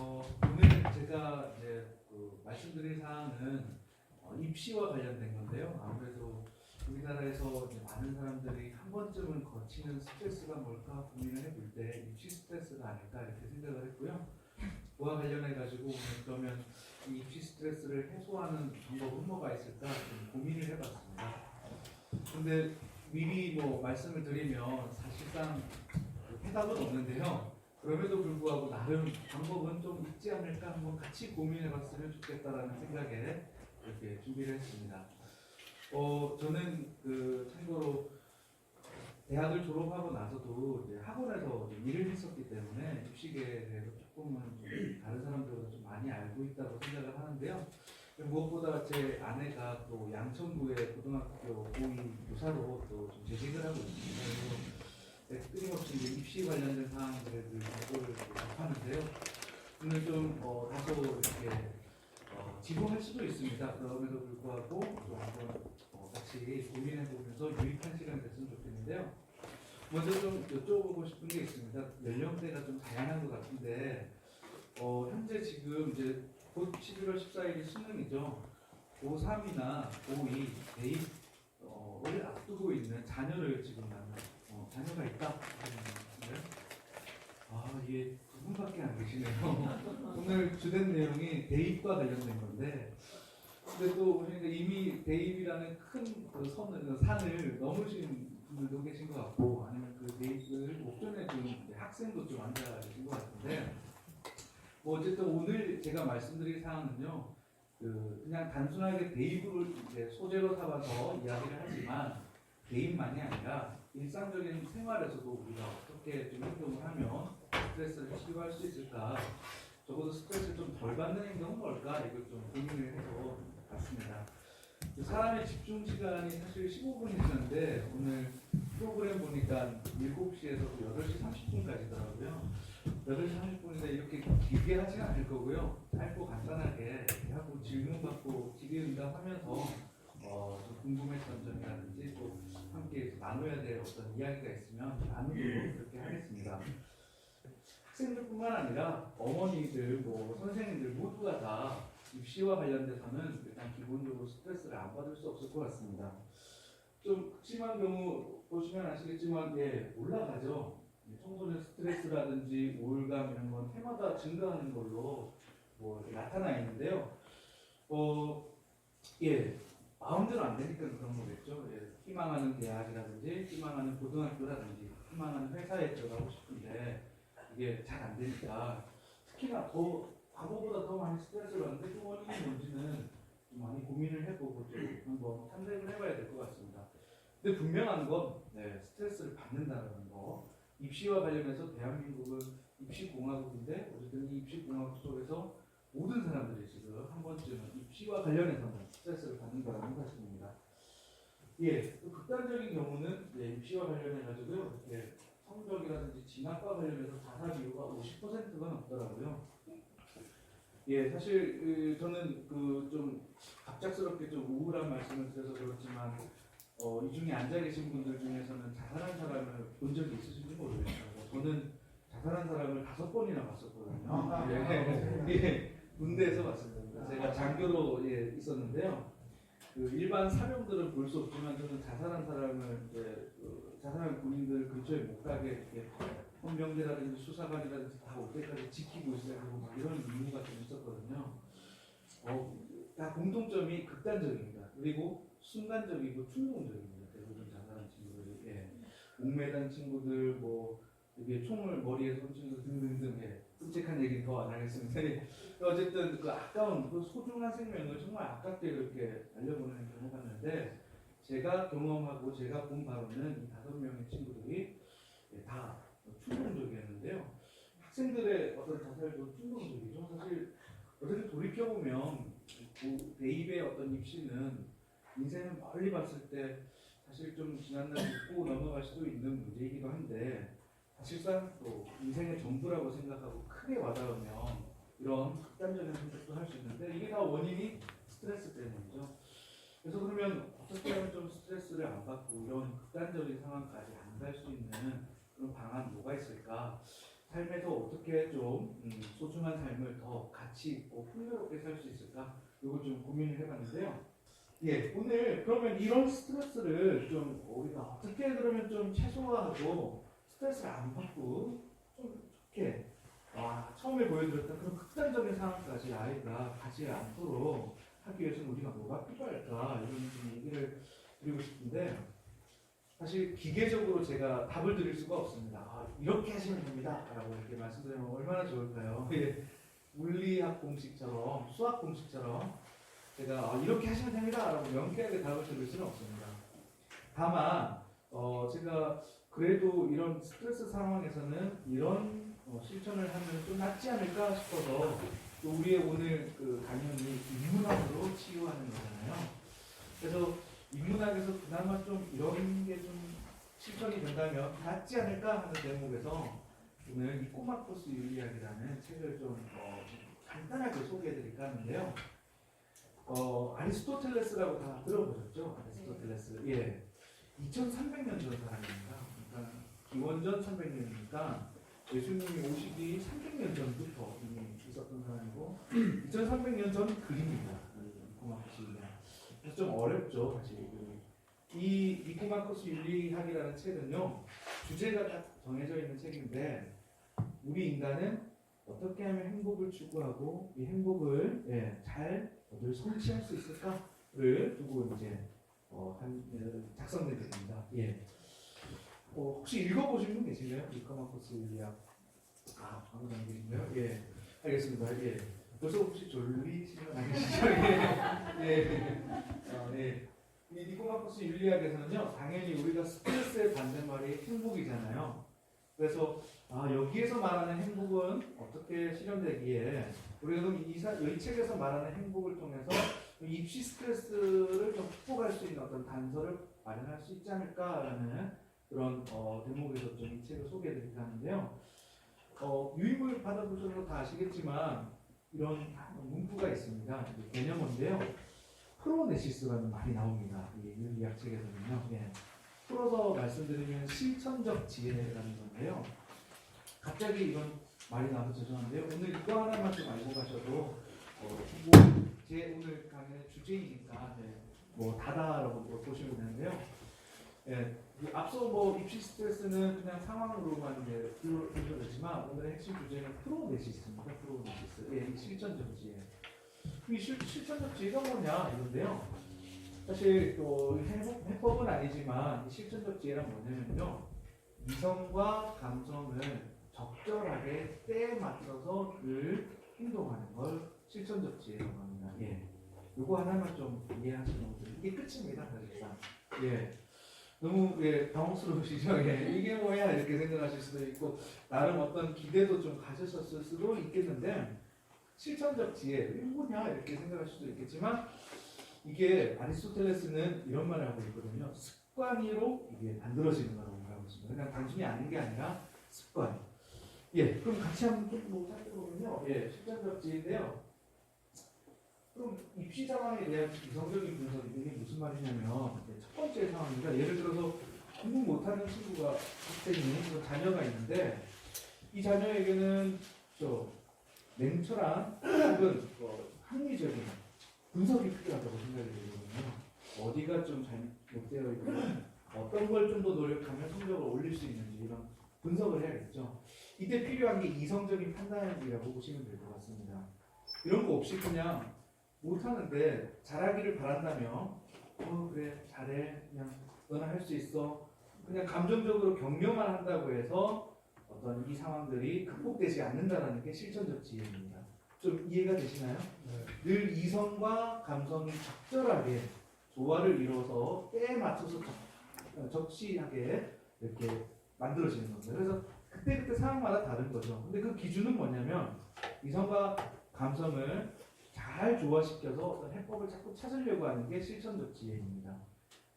어, 오늘 제가 이제 그 말씀드릴 사항은 어, 입시와 관련된 건데요. 아무래도 우리나라에서 이제 많은 사람들이 한 번쯤은 거치는 스트레스가 뭘까 고민을 해볼 때 입시 스트레스가 아닐까 이렇게 생각을 했고요. 그와 관련해 가지고 오늘 그러면 이 입시 스트레스를 해소하는 방법은 뭐가 있을까 좀 고민을 해봤습니다. 근데 미리 뭐 말씀을 드리면 사실상 해답은 없는데요. 그럼에도 불구하고 나름 방법은 좀 있지 않을까 한번 같이 고민해봤으면 좋겠다라는 생각에 이렇게 준비를 했습니다. 어 저는 그 참고로 대학을 졸업하고 나서도 이제 학원에서 일을 했었기 때문에 입시계에 대해서 조금은 좀 다른 사람들보다 좀 많이 알고 있다고 생각을 하는데요. 무엇보다 제 아내가 또 양천구의 고등학교 고2 교사로 또좀 재직을 하고 있습니다. 네, 끊임없이 입시 관련된 사항들에 늘 정보를 접하는데요. 오늘 좀 어, 다소 이렇게 어, 지루할 수도 있습니다. 그럼에도 불구하고 또 한번 어, 같이 고민해 보면서 유익한 시간이 됐으면 좋겠는데요. 먼저 좀 여쭤보고 싶은 게 있습니다. 연령대가 좀 다양한 것 같은데 어, 현재 지금 이제 곧 11월 14일이 수능이죠. 고3이나 고2 대입 어, 를 앞두고 있는 자녀를 지금 만나 어, 자녀가 있다. 네. 아 이게 두 분밖에 안 계시네요. 오늘 주된 내용이 대입과 관련된 건데, 근데 또 보니까 이미 대입이라는 큰그 선을 그 산을 넘으신 분들도 계신 것 같고, 아니면 그 대입을 목전에 둔 학생도 좀 앉아 계신 것 같은데, 뭐 어쨌든 오늘 제가 말씀드릴 사항은요. 그 그냥 단순하게 대입을 이제 소재로 삼아서 이야기를 하지만 대입만이 아니라 일상적인 생활에서도 우리가 어떻게 좀 행동을 하면 스트레스를 치료할 수 있을까? 적어도 스트레스를 좀 덜 받는 행동은 뭘까? 이걸 좀 고민을 해서 봤습니다. 그 사람의 집중 시간이 사실 15분이었는데 오늘 프로그램 보니까 7시에서 8시 30분까지더라고요. 8시 30분인데 이렇게 길게 하지는 않을 거고요. 짧고 간단하게 하고 질문 받고 질의응답 하면서 어, 좀 궁금했던 점이라든지 또 함께 나눠야 될 어떤 이야기가 있으면 나누도록 그렇게 하겠습니다. 학생들뿐만 아니라 어머니들, 뭐 선생님들 모두가 다 입시와 관련돼서는 일단 기본적으로 스트레스를 안 받을 수 없을 것 같습니다. 좀 극심한 경우 보시면 아시겠지만 예 올라가죠. 예, 청소년 스트레스라든지 우울감 이런 건 해마다 증가하는 걸로 뭐 나타나 있는데요. 어, 예, 마음대로 안 되니까 그런 거겠죠. 예, 희망하는 대학이라든지, 희망하는 고등학교라든지, 희망하는 회사에 들어가고 싶은데 이게 잘 안 되니까 특히나 더 과거보다 더 많이 스트레스를 받는데 그 원인이 뭔지는 좀 많이 고민을 해보고 좀 한번 탐색을 해봐야 될 것 같습니다. 근데 분명한 건 네, 스트레스를 받는다는 거. 입시와 관련해서 대한민국은 입시공화국인데 어쨌든 이 입시공화국 속에서 모든 사람들이 지금 한 번쯤은 입시와 관련해서는 스트레스를 받는 거라는 사실입니다. 예, 또 극단적인 경우는 예, 입시와 관련해 가지고요, 예, 성적이라든지 진학과 관련해서 자살 비율가 50%가 넘더라고요. 예, 사실 그, 저는 그 좀 갑작스럽게 좀 우울한 말씀을 드려서 그렇지만 어, 이 중에 앉아 계신 분들 중에서는 자살한 사람을 본 적이 있으신지 모르겠어요. 저는 자살한 사람을 다섯 번이나 봤었거든요. 예, 예, 군대에서 봤습니다. 제가 장교로 예, 있었는데요. 그 일반 사병들은 볼 수 없지만 저는 자살한 사람을 이제 그 자살한 군인들 근처에 못 가게 이렇게 헌병대라든지 수사관이라든지 다 올 때까지 지키고 있어야 막 이런 임무가 좀 있었거든요. 어, 다 공통점이 극단적입니다. 그리고 순간적이고 충동적입니다. 대부분 자살한 친구들이 예. 목매단 친구들 뭐 이게 총을 머리에 쏜 친구들 등등등 예. 끔찍한 얘기 더안 하겠습니다. 예. 어쨌든 그 아까운 그 소중한 생명을 정말 아깝게 그렇게 날려보내는 경우가 있는데 제가 경험하고 제가 본 바로는 이 다섯 명의 친구들이 예, 다 충동적이었는데요. 학생들의 어떤 자살도 충동적이죠. 사실 어떻게 돌이켜 보면 그 대입의 어떤 입시는 인생을 멀리 봤을 때 사실 좀 지난날 잊고 넘어갈 수도 있는 문제이기도 한데 사실상 또 인생의 전부라고 생각하고 크게 와닿으면 이런 극단적인 선택도 할 수 있는데 이게 다 원인이 스트레스 때문이죠. 그래서 그러면 어떻게 하면 좀 스트레스를 안 받고 이런 극단적인 상황까지 안 갈 수 있는 그런 방안 뭐가 있을까? 삶에서 어떻게 좀 음, 소중한 삶을 더 가치 있고 풍요롭게 살 수 있을까? 이걸 좀 고민을 해봤는데요. 예, 오늘 그러면 이런 스트레스를 좀 우리가 어떻게 그러면 좀 최소화하고 스트레스를 안 받고 좀 좋게 아, 처음에 보여드렸던 그런 극단적인 상황까지 아이가 가지 않도록 하기 위해서는 우리가 뭐가 필요할까 이런 좀 얘기를 드리고 싶은데 사실 기계적으로 제가 답을 드릴 수가 없습니다. 아, 이렇게 하시면 됩니다. 라고 이렇게 말씀드리면 얼마나 좋을까요? 예, 물리학 공식처럼 수학 공식처럼 제가 아, 이렇게 하시면 됩니다. 라고 명쾌하게 답을 드릴 수는 없습니다. 다만 어, 제가 그래도 이런 스트레스 상황에서는 이런 어, 실천을 하면 좀 낫지 않을까 싶어서 또 우리의 오늘 그 강연이 인문학으로 치유하는 거잖아요. 그래서 인문학에서 그나마 좀 이런 게 좀 실천이 된다면 낫지 않을까 하는 대목에서 오늘 이 꼬마 코스 윤리학이라는 책을 좀 어, 간단하게 소개해드릴까 하는데요. 어, 아리스토텔레스라고 다 들어보셨죠? 아리스토텔레스. 예. 2300년 전 사람입니다. 그러니까 기원전 300년이니까 예수님이 오시기 300년 전부터 이미 있었던 사람이고 2300년 전 글입니다. 이 니코마코스 윤리학. 그래서 좀 어렵죠, 사실. 그이 니코마코스 윤리학이라는 책은요 주제가 딱 정해져 있는 책인데 우리 인간은 어떻게 하면 행복을 추구하고 이 행복을 예, 잘늘 성취할 수 있을까를 두고 이제 어, 한 어, 작성된 책입니다. 예. 어, 혹시 읽어보신 분 계신가요? 니코마코스 윤리학. 아, 아무도 안 계신가요? 예. 알겠습니다. 예. 벌써 혹시 졸리시는 아니시죠? 예. 예. 어, 예. 이 니코마코스 윤리학에서는요, 당연히 우리가 스트레스의 반대말이 행복이잖아요. 그래서 아, 여기에서 말하는 행복은 어떻게 실현되기에 우리가 그럼 이, 사, 이 책에서 말하는 행복을 통해서 입시 스트레스를 좀 극복할 수 있는 어떤 단서를 마련할 수 있지 않을까라는 그런 어, 대목에서 좀 이 책을 소개해드릴까 하는데요. 어, 유입을 받아보셔서 다 아시겠지만 이런 문구가 있습니다. 개념인데요. 프로네시스라는 말이 나옵니다. 이 윤리학 책에서는요. 예. 풀어서 말씀드리면 실천적 지혜라는 건데요. 갑자기 이런 말이 나와서 죄송한데요. 오늘 이거 하나만 좀 알고 가셔도 어, 뭐 제 오늘 강연의 주제이니까 네, 뭐 다다라고 뭐 보시면 되는데요. 예, 이 앞서 뭐 입시 스트레스는 그냥 상황으로만 이제 들어주셨지만 오늘의 핵심 주제는 프로네시스입니다. 프로네시스. 예, 이 실천적 지혜. 이 실, 실천적 지혜가 뭐냐 이건데요. 사실 또 해법, 해법은 아니지만 이 실천적 지혜란 뭐냐면요. 이성과 감성을 적절하게 때에 맞춰서 늘 행동하는 걸 실천적 지혜라고 합니다. 예. 요거 하나만 좀 이해하시면 돼요. 이게 끝입니다, 사실상. 예. 너무 예, 당혹스러우시죠? 예. 이게 뭐야? 이렇게 생각하실 수도 있고, 나름 어떤 기대도 좀 가지셨을 수도 있겠는데, 실천적 지혜, 이게 뭐냐? 이렇게 생각할 수도 있겠지만, 이게 아리스토텔레스는 이런 말을 하고 있거든요. 습관으로 이게 만들어지는 거라고 말하고 있습니다. 그냥 단순히 아는 게 아니라 습관. 예, 그럼 같이 한번 좀뭐 살펴보면요. 예, 실천적 지혜인데요. 그럼 입시 상황에 대한 이성적인 분석 이게 무슨 말이냐면 예, 첫 번째 상황입니다. 예를 들어서 공부 못하는 친구가 학생이 그 자녀가 있는데 이 자녀에게는 저 냉철한 혹은 어, 합리적인 분석이 필요하다고 생각이 들거든요. 어디가 좀 잘못되어 있고 어떤 걸 좀 더 노력하면 성적을 올릴 수 있는지 이런 분석을 해야겠죠. 이때 필요한 게 이성적인 판단이라고 보시면 될 것 같습니다. 이런 거 없이 그냥 못하는데 잘하기를 바란다면 어 그래 잘해 그냥 너는 할 수 있어 그냥 감정적으로 격려만 한다고 해서 어떤 이 상황들이 극복되지 않는다는 게 실천적 지혜입니다. 좀 이해가 되시나요? 늘 이성과 감성이 적절하게 조화를 이루어서 때에 맞춰서 적, 어, 적시하게 이렇게 만들어지는 겁니다. 그래서 그때그때 상황마다 다른 거죠. 근데 그 기준은 뭐냐면 이성과 감성을 잘 조화시켜서 어떤 해법을 자꾸 찾으려고 하는 게 실천적 지혜입니다.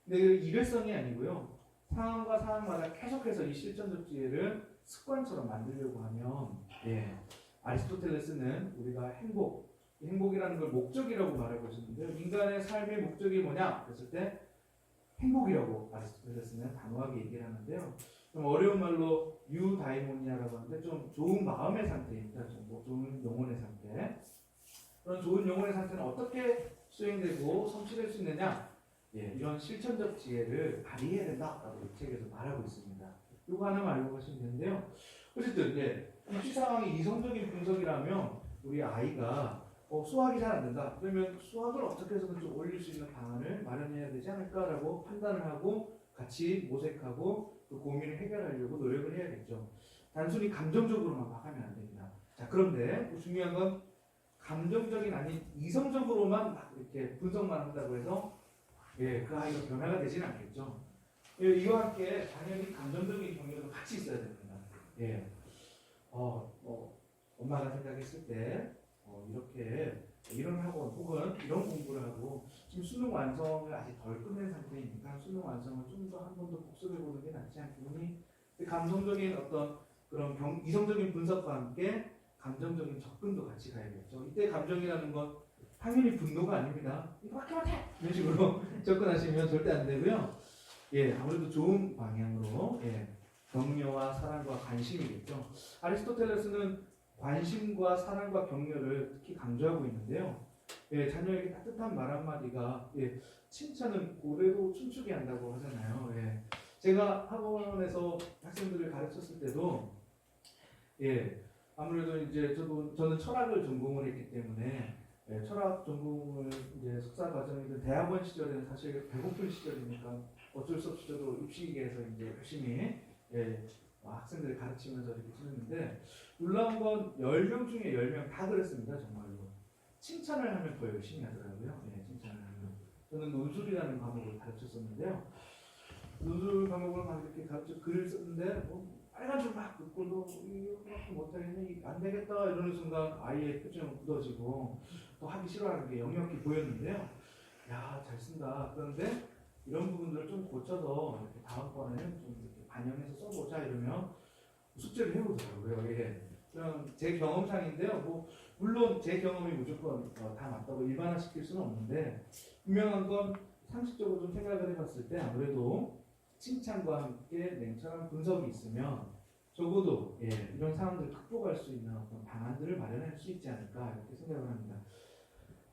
근데 그 일회성이 아니고요. 상황과 상황마다 계속해서 이 실천적 지혜를 습관처럼 만들려고 하면 예, 아리스토텔레스는 우리가 행복, 이 행복이라는 걸 목적이라고 말하고 있었는데요. 인간의 삶의 목적이 뭐냐? 그랬을 때 행복이라고 아리스토텔레스는 단호하게 얘기를 하는데요. 좀 어려운 말로 다이모니아라고 하는데 좀 좋은 마음의 상태입니다. 좀뭐 좋은 영혼의 상태. 그런 좋은 영혼의 상태는 어떻게 수행되고 성취될 수 있느냐? 예, 이런 실천적 지혜를 발휘해야 된다라고 이 책에서 말하고 있습니다. 이거 하나만 알고 가시면 되는데요. 어쨌든 예, 입시 상황이 이성적인 분석이라면 우리 아이가 어, 수학이 잘 안 된다. 그러면 수학을 어떻게 해서든 좀 올릴 수 있는 방안을 마련해야 되지 않을까라고 판단을 하고 같이 모색하고 그 고민을 해결하려고 노력을 해야겠죠. 단순히 감정적으로만 막 하면 안 됩니다. 자, 그런데 또 중요한 건 감정적인 아닌 이성적으로만 막 이렇게 분석만 한다고 해서 예, 그 아이가 변화가 되지는 않겠죠. 예, 이와 함께 당연히 감정적인 경력도 같이 있어야 됩니다. 예, 어, 뭐 엄마가 생각했을 때 어, 이렇게 이런 학원 혹은 이런 공부를 하고 지금 수능 완성을 아직 덜 끝낸 상태이니까 수능 완성을 좀 더 한 번 더 복습해 보는 게 낫지 않겠니? 감성적인 어떤 그런 경, 이성적인 분석과 함께 감정적인 접근도 같이 가야겠죠. 이때 감정이라는 건 당연히 분노가 아닙니다. 이거 밖에 못해! 이런 식으로 접근하시면 절대 안 되고요. 예, 아무래도 좋은 방향으로 예, 격려와 사랑과 관심이겠죠. 아리스토텔레스는 관심과 사랑과 격려를 특히 강조하고 있는데요. 예, 자녀에게 따뜻한 말 한마디가 예, 칭찬은 고래도 춤추게 한다고 하잖아요. 예. 제가 학원에서 학생들을 가르쳤을 때도 예, 아무래도 이제 저도 저는 철학을 전공을 했기 때문에 예, 철학 전공을 이제 석사 과정이든 대학원 시절에는 사실 배고픈 시절이니까 어쩔 수 없이 저도 입시계에서 이제 열심히 예, 어, 학생들을 가르치면서 이렇게 지냈는데 놀라운 건 10명 중에 10명 다 그랬습니다 정말로. 칭찬을 하면 더 열심히 하더라고요. 예, 칭찬을 하면. 저는 논술이라는 과목을 가르쳤었는데요. 논술 과목을 막 이렇게 가르쳐 글을 썼는데 뭐 빨간 줄막 긋고 너 이거밖에 못하겠니 안 되겠다 이러는 순간 아이의 표정은 굳어지고 또 하기 싫어하는 게 역력히 보였는데요 야 잘 쓴다 그런데 이런 부분들을 좀 고쳐서 이렇게 다음번에는 좀 이렇게 반영해서 써보자 이러면 숙제를 해보더라고요. 예. 그냥 제 경험상인데요. 뭐 물론 제 경험이 무조건 어, 다 맞다고 일반화시킬 수는 없는데 분명한 건 상식적으로 좀 생각을 해봤을 때 아무래도 칭찬과 함께 냉철한 분석이 있으면 적어도 예, 이런 상황들을 극복할 수 있는 어떤 방안들을 마련할 수 있지 않을까 이렇게 생각을 합니다.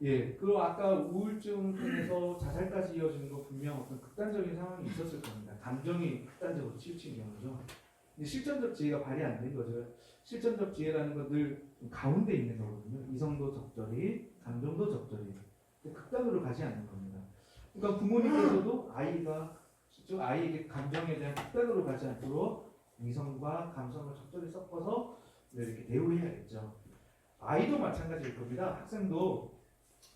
예, 그리고 아까 우울증에서 자살까지 이어지는 거 분명 어떤 극단적인 상황이 있었을 겁니다. 감정이 극단적으로 치우친 경우죠. 실전적 지혜가 발휘 안 된 거죠. 실전적 지혜라는 건늘 가운데 있는 거거든요. 이성도 적절히, 감정도 적절히. 극단으로 가지 않는 겁니다. 그러니까 부모님께서도 아이가 즉 아이에게 감정에 대한 극단으로 가지 않도록 이성과 감성을 적절히 섞어서 이렇게 대우해야겠죠. 아이도 마찬가지일 겁니다. 학생도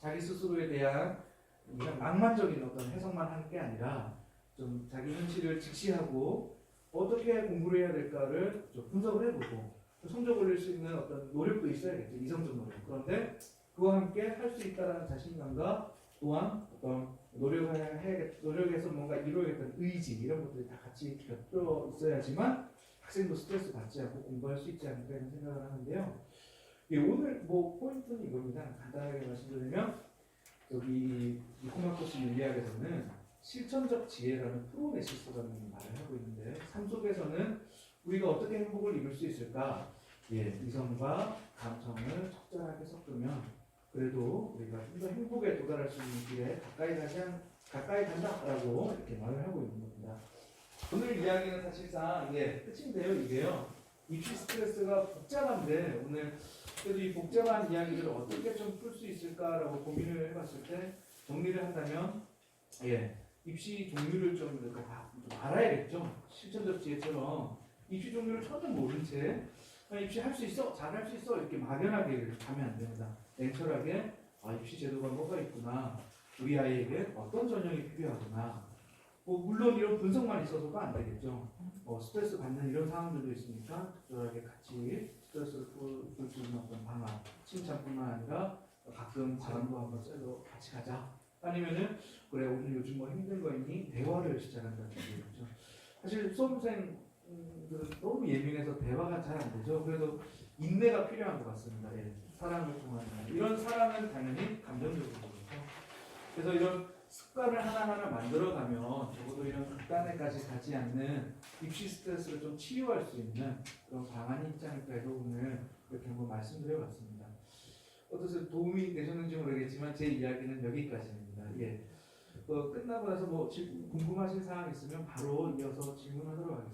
자기 스스로에 대한 그냥 낭만적인 어떤 해석만 하는 게 아니라 좀 자기 현실을 직시하고 어떻게 공부를 해야 될까를 좀 분석을 해보고 또 성적 올릴 수 있는 어떤 노력도 있어야겠죠 이성적 노력 그런데 그와 함께 할 수 있다라는 자신감과 또한 어떤 노력을 해야겠 노력해서 뭔가 이루어야겠다는 의지 이런 것들이 다 같이 겹쳐 있어야지만 학생도 스트레스 받지 않고 공부할 수 있지 않을까 이런 생각을 하는데요. 예, 오늘 뭐 포인트는 이겁니다. 간단하게 말씀드리면 여기 이 코마코스 윤리학에서는 실천적 지혜라는 프로네시스라는 말을 하고 있는데 삶 속에서는 우리가 어떻게 행복을 이룰 수 있을까? 예, 이성과 감성을 적절하게 섞으면 그래도 우리가 좀 더 행복에 도달할 수 있는 길에 가까이 가지 않, 가까이 간다라고 이렇게 말을 하고 있는 겁니다. 오늘 이야기는 사실상 이게 끝인데요, 이게요. 입시 스트레스가 복잡한데 오늘 그래도 이 복잡한 이야기들을 어떻게 좀 풀 수 있을까라고 고민을 해봤을 때 정리를 한다면 예 입시 종류를 좀 이렇게 다- 좀 알아야겠죠 실전적 지혜처럼 입시 종류를 전혀 모른 채 입시 할 수 있어? 잘 할 수 있어? 이렇게 막연하게 가면 안 됩니다. 냉철하게 아 입시 제도가 뭐가 있구나. 우리 아이에게 어떤 전형이 필요하구나. 뭐 물론 이런 분석만 있어서가 안 되겠죠. 뭐 스트레스 받는 이런 상황들도 있으니까 적절하게 같이 스트레스를 풀 수 있는 어떤 방안, 칭찬뿐만 아니라 가끔 자랑도 한번 써서 같이 가자. 아니면은 그래 오늘 요즘 뭐 힘든 거 있니? 대화를 시작한다든지. 그렇죠. 사실 수험생들은 너무 예민해서 대화가 잘 안 되죠. 그래도 인내가 필요한 것 같습니다. 예. 사랑을 통한 이런 사랑은 당연히 감정적인 거죠. 그래서 이런 습관을 하나하나 만들어가면 적어도 이런 극단에까지 가지 않는 입시 스트레스를 좀 치유할 수 있는 그런 방안이 있지 않을까 해서 오늘 이렇게 한번 말씀드려봤습니다. 어떠세요? 도움이 되셨는지 모르겠지만 제 이야기는 여기까지입니다. 예. 어, 끝나고 나서 뭐 질- 궁금하신 사항 있으면 바로 이어서 질문하도록 하겠습니다.